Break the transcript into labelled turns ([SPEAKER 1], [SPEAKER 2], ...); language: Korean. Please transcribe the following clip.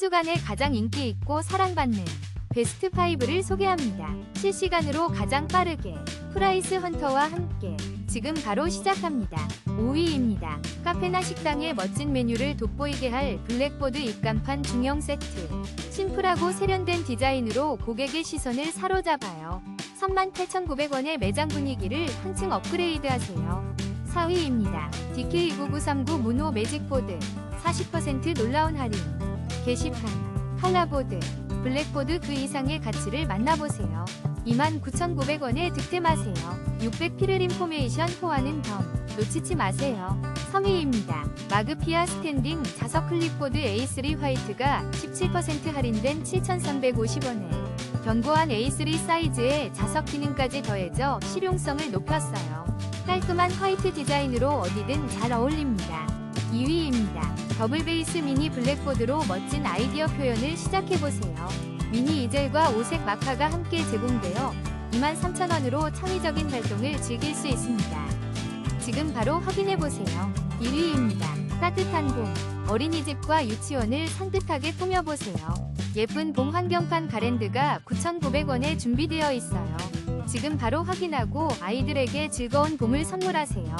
[SPEAKER 1] 주간에 가장 인기 있고 사랑받는 베스트 5를 소개합니다. 실시간으로 가장 빠르게 프라이스 헌터와 함께 지금 바로 시작합니다. 5위입니다. 카페나 식당의 멋진 메뉴를 돋보이게 할 블랙보드 입간판 중형 세트. 심플하고 세련된 디자인으로 고객의 시선을 사로잡아요. 38,900원의 매장 분위기를 한층 업그레이드 하세요. 4위입니다. DK29939 모노 매직보드 40% 놀라운 할인. 게시판, 칼라보드, 블랙보드 그 이상의 가치를 만나보세요. 29,900원에 득템하세요. 600 피를 인포메이션 호환은 덤. 놓치지 마세요. 3위입니다. 마그피아 스탠딩 자석 클립보드 A3 화이트가 17% 할인된 7,350원에 견고한 A3 사이즈에 자석 기능까지 더해져 실용성을 높였어요. 깔끔한 화이트 디자인으로 어디든 잘 어울립니다. 2위입니다. 더블 베이스 미니 블랙보드로 멋진 아이디어 표현을 시작해보세요. 미니 이젤과 오색 마카가 함께 제공되어 23,000원으로 창의적인 활동을 즐길 수 있습니다. 지금 바로 확인해보세요. 1위입니다. 따뜻한 봄. 어린이집과 유치원을 산뜻하게 꾸며보세요. 예쁜 봄 환경판 가랜드가 9,900원에 준비되어 있어요. 지금 바로 확인하고 아이들에게 즐거운 봄을 선물하세요.